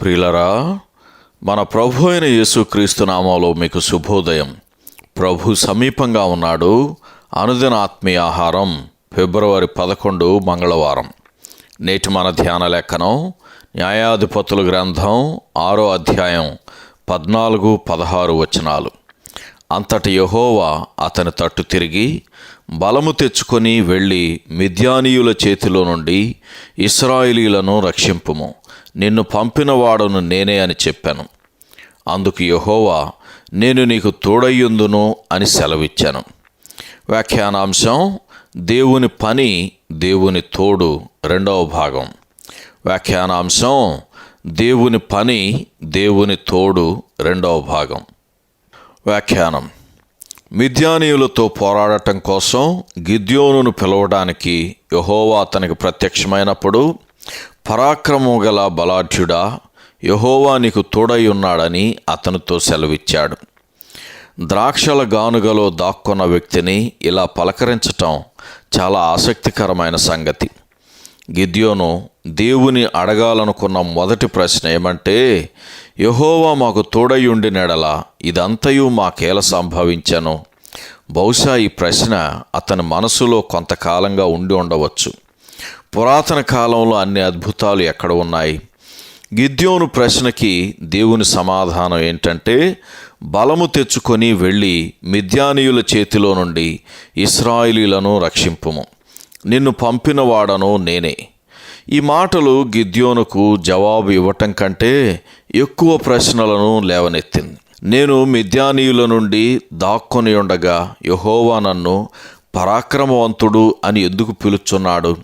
ప్రియులరా మన ప్రభు అయిన యేసుక్రీస్తు నామంలో మీకు శుభోదయం. ప్రభు సమీపంగా ఉన్నాడు. అనుదిన ఆత్మీయ ఆహారం ఫిబ్రవరి పదకొండు మంగళవారం. నేటి మన ధ్యాన లేఖనం న్యాయాధిపతుల గ్రంథం ఆరో అధ్యాయం పద్నాలుగు పదహారు వచనాలు. అంతట యహోవా అతని తట్టు తిరిగి బలము తెచ్చుకొని వెళ్ళి మిద్యానీయుల చేతిలో నుండి ఇస్రాయిలీలను రక్షింపుము. నిన్ను పంపినవాడును నేనే అని చెప్పాను. అందుకు యహోవా నేను నీకు తోడయ్యుందును అని సెలవిచ్చాను. వ్యాఖ్యానాంశం దేవుని పని దేవుని తోడు రెండవ భాగం. వ్యాఖ్యానాంశం దేవుని పని దేవుని తోడు రెండవ భాగం. వ్యాఖ్యానం. మిథ్యానీయులతో పోరాడటం కోసం గిద్యోనును పిలవడానికి యహోవా అతనికి ప్రత్యక్షమైనప్పుడు పరాక్రమం గల బలాఢ్యుడా యహోవా నీకు తోడై ఉన్నాడని అతనితో సెలవిచ్చాడు. ద్రాక్షల గానుగలో దాక్కున్న వ్యక్తిని ఇలా పలకరించటం చాలా ఆసక్తికరమైన సంగతి. గిద్యోను దేవుని అడగాలనుకున్న మొదటి ప్రశ్న ఏమంటే యహోవా మాకు తోడయుండి నెడల ఇదంతయు మాకేల సంభవించను. బహుశా ఈ ప్రశ్న అతని మనసులో కొంతకాలంగా ఉండి ఉండవచ్చు. పురాతన కాలంలో అన్ని అద్భుతాలు ఎక్కడ ఉన్నాయి? గిద్యోను ప్రశ్నకి దేవుని సమాధానం ఏంటంటే బలము తెచ్చుకొని వెళ్ళి మిద్యానీయుల చేతిలో నుండి ఇస్రాయిలీలను రక్షింపుము. నిన్ను పంపినవాడను నేనే. ఈ మాటలు గిద్యోనుకు జవాబు ఇవ్వటం కంటే ఎక్కువ ప్రశ్నలను లేవనెత్తింది. నేను మిద్యానీయుల నుండి దాక్కొని ఉండగా యహోవా నన్ను పరాక్రమవంతుడు అని ఎందుకు పిలుచున్నాడు?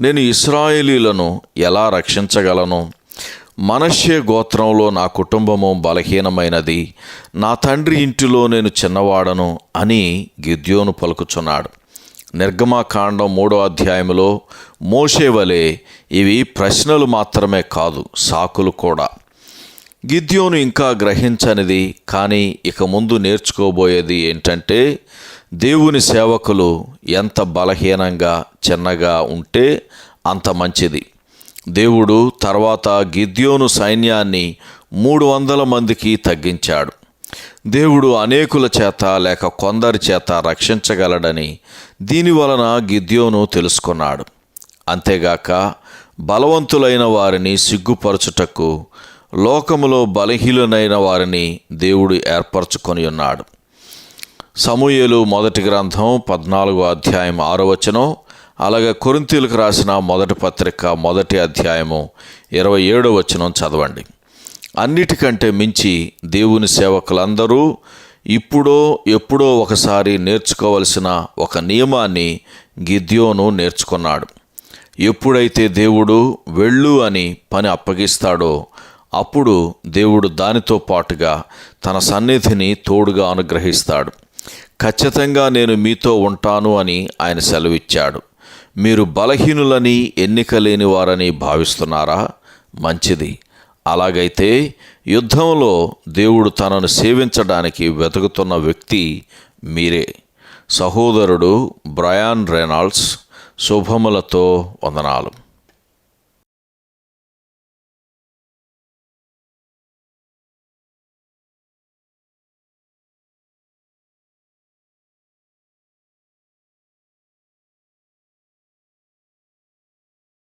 నేను ఇస్రాయేలీలను ఎలా రక్షించగలను? మనష్య గోత్రంలో నా కుటుంబము బలహీనమైనది. నా తండ్రి ఇంటిలో నేను చిన్నవాడను అని గిద్యోను పలుకుచున్నాడు. నిర్గమాకాండం మూడో అధ్యాయంలో మోసేవలే ఇవి ప్రశ్నలు మాత్రమే కాదు సాకులు కూడా. గిద్యోను ఇంకా గ్రహించనిది కానీ ఇక ముందు నేర్చుకోబోయేది ఏంటంటే దేవుని సేవకులు ఎంత బలహీనంగా చిన్నగా ఉంటే అంత మంచిది. దేవుడు తర్వాత గిద్యోను సైన్యాన్ని మూడు వందల మందికి తగ్గించాడు. దేవుడు అనేకుల చేత లేక కొందరి చేత రక్షించగలడని దీని వలన గిద్యోను తెలుసుకున్నాడు. అంతేగాక బలవంతులైన వారిని సిగ్గుపరచుటకు లోకములో బలహీనులైన వారిని దేవుడు ఏర్పరచుకొని ఉన్నాడు. సమూయేలు మొదటి గ్రంథం పద్నాలుగో అధ్యాయం ఆరో వచనం అలాగే కొరింతీలకు రాసిన మొదటి పత్రిక మొదటి అధ్యాయము ఇరవై ఏడో వచనం చదవండి. అన్నిటికంటే మించి దేవుని సేవకులందరూ ఇప్పుడో ఎప్పుడో ఒకసారి నేర్చుకోవలసిన ఒక నియమాన్ని గిద్యోను నేర్చుకున్నాడు. ఎప్పుడైతే దేవుడు వెళ్ళు అని పని అప్పగిస్తాడో అప్పుడు దేవుడు దానితో పాటుగా తన సన్నిధిని తోడుగా అనుగ్రహిస్తాడు. ఖచ్చితంగా నేను మీతో ఉంటాను అని ఆయన సెలవిచ్చాడు. మీరు బలహీనులని ఎన్నిక లేని వారని భావిస్తున్నారా? మంచిది. అలాగైతే యుద్ధంలో దేవుడు తనను సేవించడానికి వెతుకుతున్న వ్యక్తి మీరే. సహోదరుడు బ్రయాన్ రెనాల్డ్స్ శుభములతో వందనాలు.